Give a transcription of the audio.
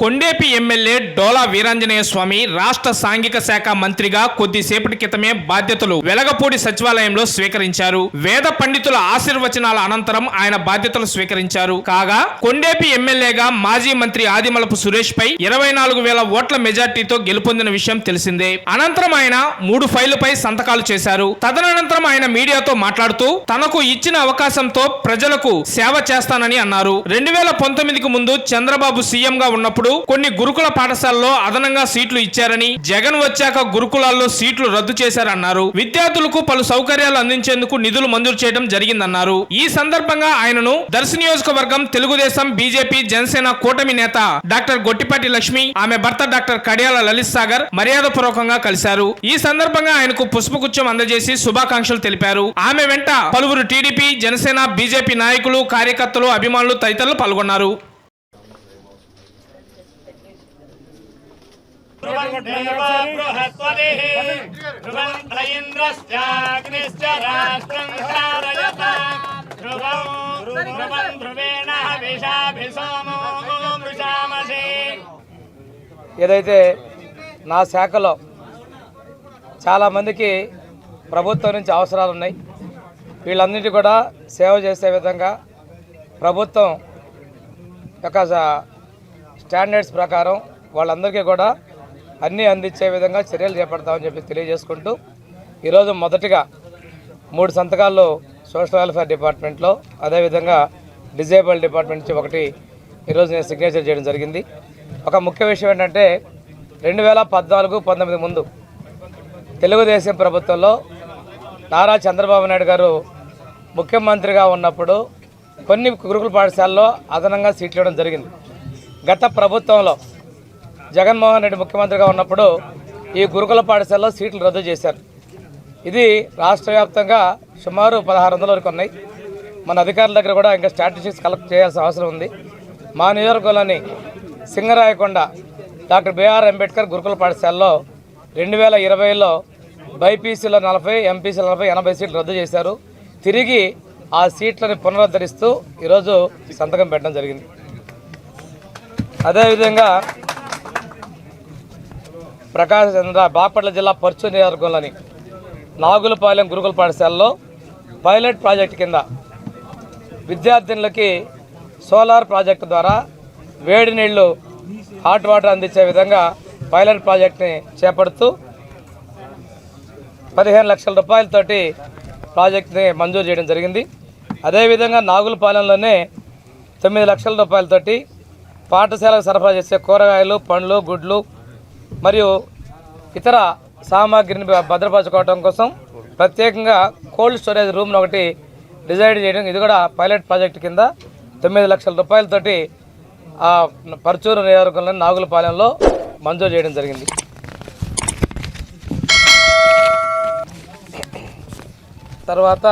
Kondepi MLA Dola Veeranjaneya Swamy రాష్ట్ర సాంఘిక శాఖ మంత్రిగా కొద్దిసేపటి క్రితమే బాధ్యతలు వెలగపూడి సచివాలయంలో స్వీకరించారు. వేద పండితుల ఆశీర్వచనాల అనంతరం ఆయన బాధ్యతలు స్వీకరించారు. కాగా కొండేపి ఎమ్మెల్యేగా మాజీ మంత్రి ఆదిమలపు సురేష్ పై ఇరవై నాలుగు వేల ఓట్ల మెజార్టీతో గెలుపొందిన విషయం తెలిసిందే. అనంతరం ఆయన మూడు ఫైళ్ళపై సంతకాలు చేశారు. తదనంతరం ఆయన మీడియాతో మాట్లాడుతూ తనకు ఇచ్చిన అవకాశంతో ప్రజలకు సేవ చేస్తానని అన్నారు. రెండు వేల పంతొమ్మిదికి ముందు చంద్రబాబు సీఎంగా ఉన్నప్పుడు ఉన్నప్పుడు కొన్ని గురుకుల పాఠశాలలో అదనంగా సీట్లు ఇచ్చారని జగన్ వచ్చాక గురుకులాల్లో సీట్లు రద్దు చేశారన్నారు. విద్యార్థులకు పలు సౌకర్యాలు అందించేందుకు నిధులు మంజూరు చేయడం జరిగిందన్నారు. ఈ సందర్భంగా ఆయనను దర్శ నియోజకవర్గం తెలుగుదేశం బీజేపీ జనసేన కూటమి నేత డాక్టర్ గొట్టిపాటి లక్ష్మి ఆమె భర్త డాక్టర్ కడియాల లలిత్ సాగర్ మర్యాదపూర్వకంగా కలిశారు. ఈ సందర్భంగా ఆయనకు పుష్పగుచ్చం అందజేసి శుభాకాంక్షలు తెలిపారు. ఆమె వెంట పలువురు టీడీపీ జనసేన బీజేపీ నాయకులు కార్యకర్తలు అభిమానులు తదితరులు పాల్గొన్నారు. ఏదైతే నా శాఖలో చాలామందికి ప్రభుత్వం నుంచి అవసరాలు ఉన్నాయి వీళ్ళందరికీ కూడా సేవ చేసే విధంగా ప్రభుత్వం యొక్క స్టాండర్డ్స్ ప్రకారం వాళ్ళందరికీ కూడా అన్నీ అందించే విధంగా చర్యలు చేపడతామని చెప్పి తెలియజేసుకుంటూ ఈరోజు మొదటిగా మూడు సంతకాలు సోషల్ వెల్ఫేర్ డిపార్ట్మెంట్లో అదేవిధంగా డిజేబుల్ డిపార్ట్మెంట్ నుంచి ఒకటి ఈరోజు నేను సిగ్నేచర్ చేయడం జరిగింది. ఒక ముఖ్య విషయం ఏంటంటే రెండు వేల పద్నాలుగు పంతొమ్మిది ముందు తెలుగుదేశం ప్రభుత్వంలో నారా చంద్రబాబు నాయుడు గారు ముఖ్యమంత్రిగా ఉన్నప్పుడు కొన్ని గురుకుల పాఠశాలలో అదనంగా సీట్లు ఇవ్వడం జరిగింది. గత ప్రభుత్వంలో జగన్మోహన్ రెడ్డి ముఖ్యమంత్రిగా ఉన్నప్పుడు ఈ గురుకుల పాఠశాలలో సీట్లు రద్దు చేశారు. ఇది రాష్ట్ర వ్యాప్తంగా సుమారు పదహారు వందల వరకు ఉన్నాయి. మన అధికారుల దగ్గర కూడా ఇంకా స్ట్రాటజీస్ కలెక్ట్ చేయాల్సిన అవసరం ఉంది. మా నియోజకవర్గంలోని సింగరాయకొండ డాక్టర్ బిఆర్ అంబేద్కర్ గురుకుల పాఠశాలలో రెండు వేల ఇరవైలో బైపీసీలో నలభై ఎంపీసీలో నలభై ఎనభై సీట్లు రద్దు చేశారు. తిరిగి ఆ సీట్లను పునరుద్ధరిస్తూ ఈరోజు సంతకం పెట్టడం జరిగింది. అదేవిధంగా ప్రకాశం చంద్ర బాపట్ల జిల్లా పర్చు నియోజకవర్గంలోని నాగులపాలెం గురుకుల పాఠశాలలో పైలట్ ప్రాజెక్ట్ కింద విద్యార్థినులకి సోలార్ ప్రాజెక్టు ద్వారా వేడి నీళ్ళు హాట్ వాటర్ అందించే విధంగా పైలట్ ప్రాజెక్ట్ని చేపడుతూ పదిహేను లక్షల రూపాయలతోటి ప్రాజెక్ట్ని మంజూరు చేయడం జరిగింది. అదేవిధంగా నాగులపాలెంలోనే తొమ్మిది లక్షల రూపాయలతోటి పాఠశాలకు సరఫరా చేసే కూరగాయలు పండ్లు గుడ్లు మరియు ఇతర సామాగ్రిని భద్రపరచుకోవడం కోసం ప్రత్యేకంగా కోల్డ్ స్టోరేజ్ రూమ్ను ఒకటి డిజైడ్ చేయడం. ఇది కూడా పైలట్ ప్రాజెక్ట్ కింద తొమ్మిది లక్షల రూపాయలతోటి ఆ పరచూరు నియోజకవర్గంలోని నాగులపాలెంలో మంజూరు చేయడం జరిగింది. తర్వాత